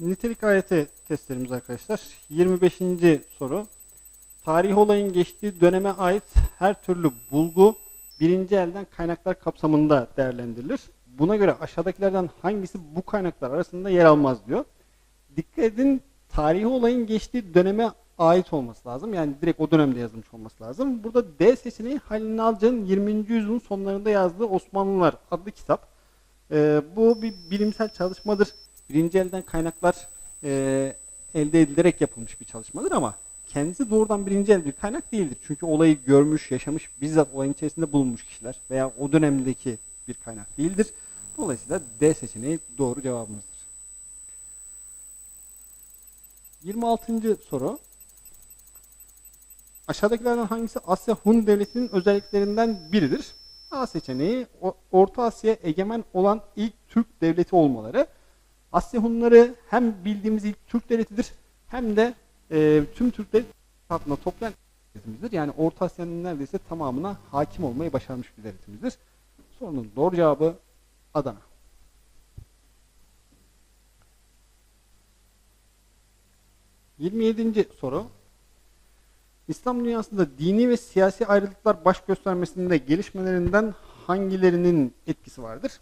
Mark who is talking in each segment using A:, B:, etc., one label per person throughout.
A: Nitelik ayeti testlerimiz arkadaşlar. 25. soru. Tarih olayın geçtiği döneme ait her türlü bulgu birinci elden kaynaklar kapsamında değerlendirilir. Buna göre aşağıdakilerden hangisi bu kaynaklar arasında yer almaz diyor. Dikkat edin tarihi olayın geçtiği döneme ait olması lazım. Yani direkt o dönemde yazılmış olması lazım. Burada D seçeneği Halil Nalcı'nın 20. yüzyılın sonlarında yazdığı Osmanlılar adlı kitap. Ee, bu bir bilimsel çalışmadır. Birinci elden kaynaklar e, elde edilerek yapılmış bir çalışmadır ama kendisi doğrudan birinci el bir kaynak değildir. Çünkü olayı görmüş, yaşamış, bizzat olayın içerisinde bulunmuş kişiler veya o dönemdeki bir kaynak değildir. Dolayısıyla D seçeneği doğru cevabımızdır. 26. soru. Aşağıdakilerden hangisi Asya Hun devletinin özelliklerinden biridir? A seçeneği Orta Asya egemen olan ilk Türk devleti olmaları. Asya Hunları hem bildiğimiz ilk Türk devletidir hem de e, tüm Türkleri altında toplayan devletimizdir. Yani Orta Asya'nın neredeyse tamamına hakim olmayı başarmış bir devletimizdir. Sorunun doğru cevabı Adana. Yirmi yedinci soru. İslam dünyasında dini ve siyasi ayrılıklar baş göstermesinde gelişmelerinden hangilerinin etkisi vardır?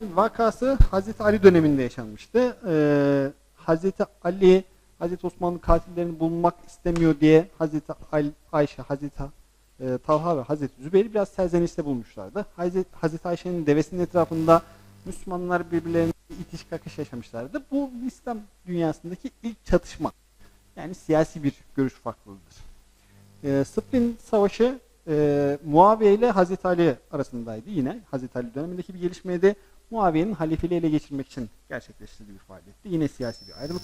A: Vakası Hazreti Ali döneminde yaşanmıştı. Ee, Hazreti Ali, Hazreti Osman'ın katillerini bulmak istemiyor diye Hazreti Ali, Ayşe, Hazreti e, Talha ve Hazreti Zübeyir'i biraz serzenişte bulmuşlardı. Hazreti, Hazreti Ayşe'nin devesinin etrafında Müslümanlar birbirlerine itiş kakış yaşamışlardı. Bu İslam dünyasındaki ilk çatışma. Yani siyasi bir görüş farklılığıdır. E, Sıffin Savaşı e, Muaviye ile Hazreti Ali arasındaydı yine. Hazreti Ali dönemindeki bir gelişmeydi. Muaviye'nin halifeliği ele geçirmek için gerçekleştirdiği bir faaliyetti. Yine siyasi bir ayrılık.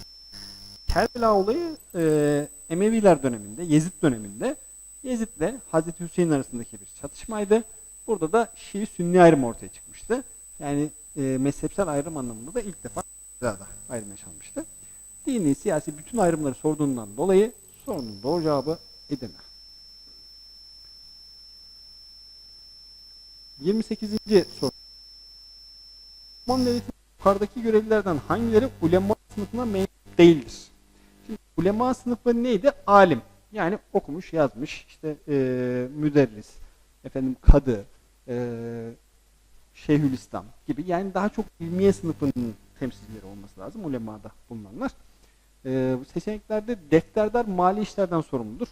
A: Kerbela olayı e, Emeviler döneminde, Yezid döneminde Yezid ile Hazreti Hüseyin arasındaki bir çatışmaydı. Burada da Şii-Sünni ayrım ortaya çıkmıştı. Yani e, mezhepsel ayrım anlamında da ilk defa Kerbela'da ayrım yaşanmıştı. Dini, siyasi bütün ayrımları sorduğundan dolayı sorunun doğru cevabı Edirne. 28. soru. Osmanlı Devleti'nin yukarıdaki görevlilerden hangileri ulema sınıfına mensup değildir? Şimdi ulema sınıfı neydi? Alim. Yani okumuş, yazmış, işte e, müderris, efendim kadı, e, şeyhülislam gibi. Yani daha çok ilmiye sınıfının temsilcileri olması lazım ulemada bulunanlar. E, seçeneklerde defterdar mali işlerden sorumludur.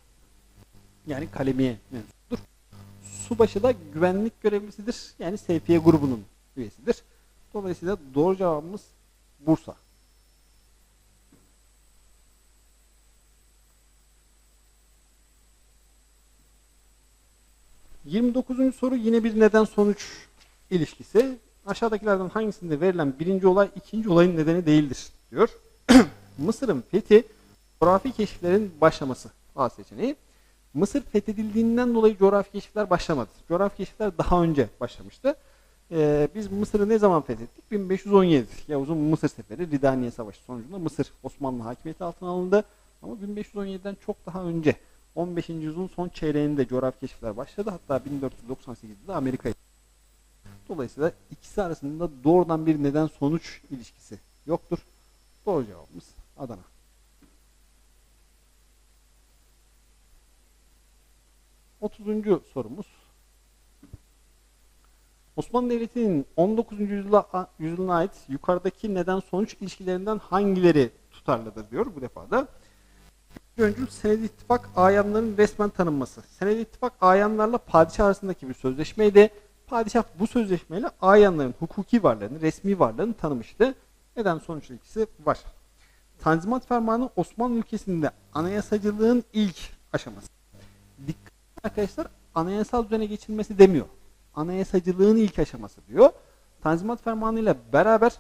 A: Yani kalemiye mensuptur. Subaşı da güvenlik görevlisidir. Yani seyfiye grubunun üyesidir. Dolayısıyla doğru cevabımız Bursa. ...29. soru yine bir neden sonuç ilişkisi. Aşağıdakilerden hangisinde verilen birinci olay ikinci olayın nedeni değildir diyor. Mısır'ın fethi coğrafi keşiflerin başlaması A seçeneği. Mısır fethedildiğinden dolayı coğrafi keşifler başlamadı. Coğrafi keşifler daha önce başlamıştı. Ee, biz Mısır'ı ne zaman fethettik? 1517. Yavuz'un Mısır seferi Ridaniye Savaşı sonucunda Mısır Osmanlı hakimiyeti altına alındı. Ama 1517'den çok daha önce 15. yüzyılın son çeyreğinde coğrafi keşifler başladı. Hatta 1498'de de Amerika'yı. Dolayısıyla ikisi arasında doğrudan bir neden sonuç ilişkisi yoktur. Doğru cevabımız Adana. Otuzuncu sorumuz. Osmanlı Devleti'nin 19. yüzyıla, yüzyılına ait yukarıdaki neden sonuç ilişkilerinden hangileri tutarlıdır diyor bu defa da. Öncül Senedi İttifak ayanların resmen tanınması. Senedi İttifak ayanlarla padişah arasındaki bir sözleşmeydi. Padişah bu sözleşmeyle ayanların hukuki varlığını, resmi varlığını tanımıştı. Neden sonuç ilişkisi var. Tanzimat Fermanı Osmanlı ülkesinde anayasacılığın ilk aşaması. Dikkat arkadaşlar anayasal düzene geçilmesi demiyor. Anayasacılığın ilk aşaması diyor. Tanzimat Fermanı ile beraber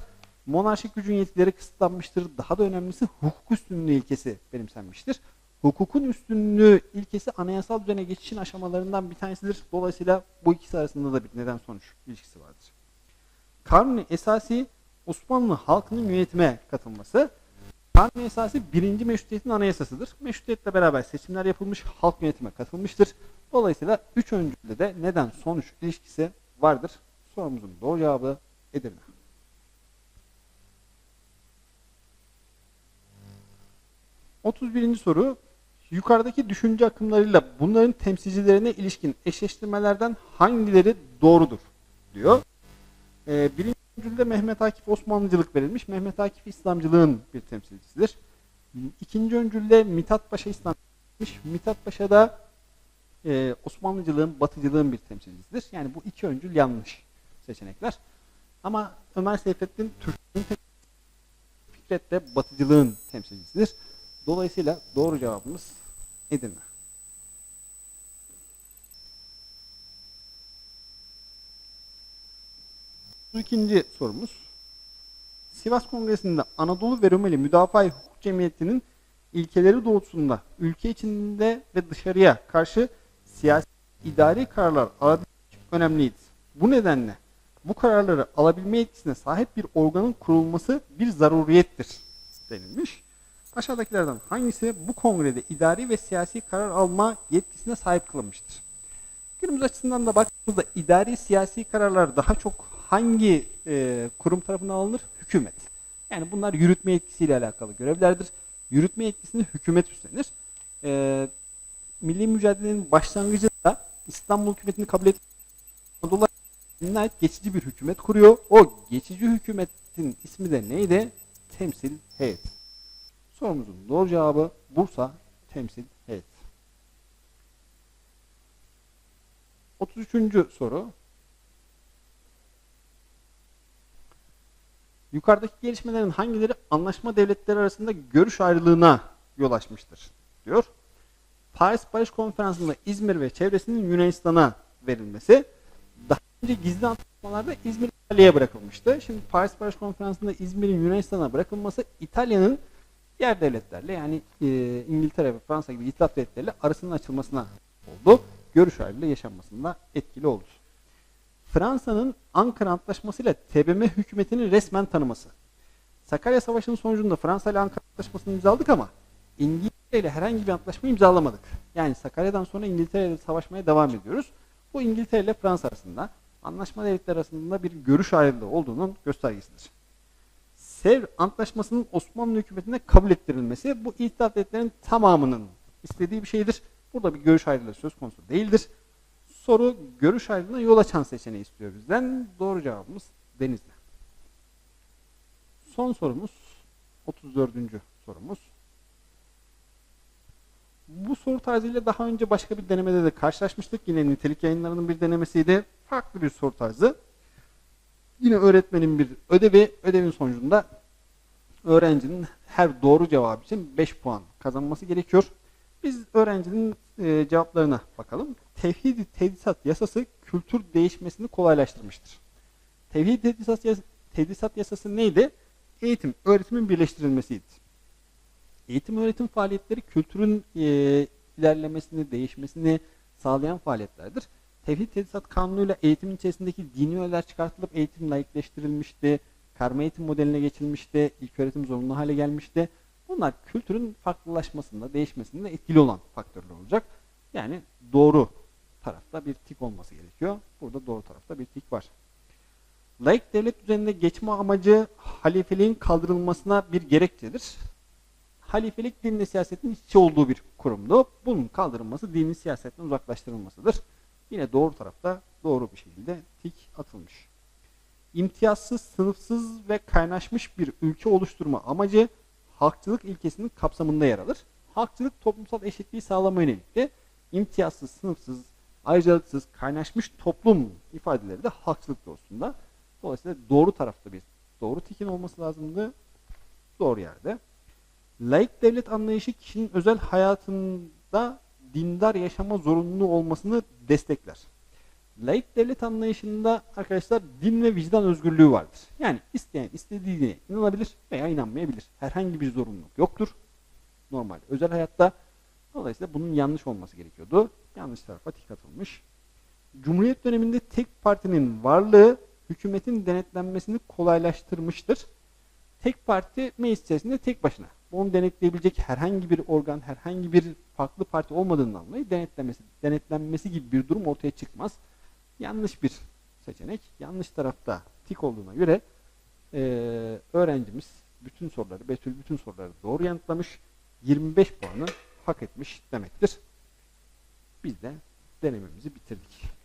A: monarşik gücün yetkileri kısıtlanmıştır. Daha da önemlisi hukuk üstünlüğü ilkesi benimsenmiştir. Hukukun üstünlüğü ilkesi anayasal düzene geçişin aşamalarından bir tanesidir. Dolayısıyla bu ikisi arasında da bir neden sonuç ilişkisi vardır. Kanuni esası Osmanlı halkının yönetime katılması. Kanuni esası birinci meşrutiyetin anayasasıdır. Meşrutiyetle beraber seçimler yapılmış, halk yönetime katılmıştır. Dolayısıyla üç öncülde de neden sonuç ilişkisi vardır. Sorumuzun doğru cevabı Edirne. 31. soru. Yukarıdaki düşünce akımlarıyla bunların temsilcilerine ilişkin eşleştirmelerden hangileri doğrudur? diyor. Ee, birinci öncülde Mehmet Akif Osmanlıcılık verilmiş. Mehmet Akif İslamcılığın bir temsilcisidir. İkinci öncülde Mithat Paşa İslam verilmiş. Mithat Paşa da e, Osmanlıcılığın, Batıcılığın bir temsilcisidir. Yani bu iki öncül yanlış seçenekler. Ama Ömer Seyfettin Türk'ün Fikret de Batıcılığın temsilcisidir. Dolayısıyla doğru cevabımız Edirne. İkinci sorumuz. Sivas Kongresi'nde Anadolu ve Rumeli Müdafaa Hukuk Cemiyeti'nin ilkeleri doğrultusunda ülke içinde ve dışarıya karşı siyasi idari kararlar alabilmek önemliydi. Bu nedenle bu kararları alabilme yetkisine sahip bir organın kurulması bir zaruriyettir denilmiş. Aşağıdakilerden hangisi bu kongrede idari ve siyasi karar alma yetkisine sahip kılınmıştır? Günümüz açısından da baktığımızda idari siyasi kararlar daha çok hangi e, kurum tarafından alınır? Hükümet. Yani bunlar yürütme yetkisiyle alakalı görevlerdir. Yürütme yetkisini hükümet üstlenir. E, milli mücadelenin başlangıcında İstanbul hükümetini kabul etmek Anadolu geçici bir hükümet kuruyor. O geçici hükümetin ismi de neydi? Temsil heyet. Sorumuzun doğru cevabı Bursa Temsil Heyet. 33. soru. Yukarıdaki gelişmelerin hangileri anlaşma devletleri arasında görüş ayrılığına yol açmıştır? diyor. Paris Barış Konferansı'nda İzmir ve çevresinin Yunanistan'a verilmesi daha önce gizli antlaşmalarda İzmir İtalya'ya bırakılmıştı. Şimdi Paris Barış Konferansı'nda İzmir'in Yunanistan'a bırakılması İtalya'nın diğer devletlerle yani e, İngiltere ve Fransa gibi itilaf devletleriyle arasının açılmasına oldu. Görüş ayrılığı yaşanmasında etkili oldu. Fransa'nın Ankara Antlaşması ile TBMM hükümetini resmen tanıması. Sakarya Savaşı'nın sonucunda Fransa ile Ankara Antlaşması'nı imzaladık ama İngiltere ile herhangi bir antlaşma imzalamadık. Yani Sakarya'dan sonra İngiltere ile savaşmaya devam ediyoruz. Bu İngiltere ile Fransa arasında anlaşma devletleri arasında bir görüş ayrılığı olduğunun göstergesidir. Sevr Antlaşması'nın Osmanlı hükümetine kabul ettirilmesi bu itilaf devletlerin tamamının istediği bir şeydir. Burada bir görüş ayrılığı söz konusu değildir. Soru görüş ayrılığına yol açan seçeneği istiyor bizden. Doğru cevabımız Denizli. Son sorumuz 34. sorumuz. Bu soru tarzıyla daha önce başka bir denemede de karşılaşmıştık. Yine nitelik yayınlarının bir denemesiydi. Farklı bir soru tarzı. Yine öğretmenin bir ödevi, ödevin sonucunda öğrencinin her doğru cevabı için 5 puan kazanması gerekiyor. Biz öğrencinin e, cevaplarına bakalım. Tevhid tedrisat yasası kültür değişmesini kolaylaştırmıştır. Tevhid tedrisat, yas tedrisat yasası neydi? Eğitim, öğretimin birleştirilmesiydi. Eğitim öğretim faaliyetleri kültürün e, ilerlemesini, değişmesini sağlayan faaliyetlerdir. Tevhid Tedrisat Kanunu'yla eğitimin içerisindeki dini öğeler çıkartılıp eğitim layıkleştirilmişti. Karma eğitim modeline geçilmişti. ilk öğretim zorunlu hale gelmişti. Bunlar kültürün farklılaşmasında, değişmesinde etkili olan faktörler olacak. Yani doğru tarafta bir tik olması gerekiyor. Burada doğru tarafta bir tik var. Laik devlet düzeninde geçme amacı halifeliğin kaldırılmasına bir gerekçedir. Halifelik dinle siyasetin iç içe olduğu bir kurumdu. Bunun kaldırılması dinin siyasetten uzaklaştırılmasıdır. Yine doğru tarafta doğru bir şekilde tik atılmış. İmtiyazsız, sınıfsız ve kaynaşmış bir ülke oluşturma amacı halkçılık ilkesinin kapsamında yer alır. Halkçılık toplumsal eşitliği sağlama yönelikti. İmtiyazsız, sınıfsız, ayrıcalıksız, kaynaşmış toplum ifadeleri de halkçılık doğrusunda. Dolayısıyla doğru tarafta bir doğru tikin olması lazımdı. Doğru yerde. Laik devlet anlayışı kişinin özel hayatında dindar yaşama zorunlu olmasını destekler. Laik devlet anlayışında arkadaşlar din ve vicdan özgürlüğü vardır. Yani isteyen istediğine inanabilir veya inanmayabilir. Herhangi bir zorunluluk yoktur. Normal özel hayatta. Dolayısıyla bunun yanlış olması gerekiyordu. Yanlış tarafa atılmış. Cumhuriyet döneminde tek partinin varlığı hükümetin denetlenmesini kolaylaştırmıştır. Tek parti meclis içerisinde tek başına. Onu denetleyebilecek herhangi bir organ, herhangi bir farklı parti olmadığından dolayı denetlenmesi, denetlenmesi gibi bir durum ortaya çıkmaz. Yanlış bir seçenek. Yanlış tarafta tik olduğuna göre e, öğrencimiz bütün soruları, Betül bütün soruları doğru yanıtlamış. 25 puanı hak etmiş demektir. Biz de denememizi bitirdik.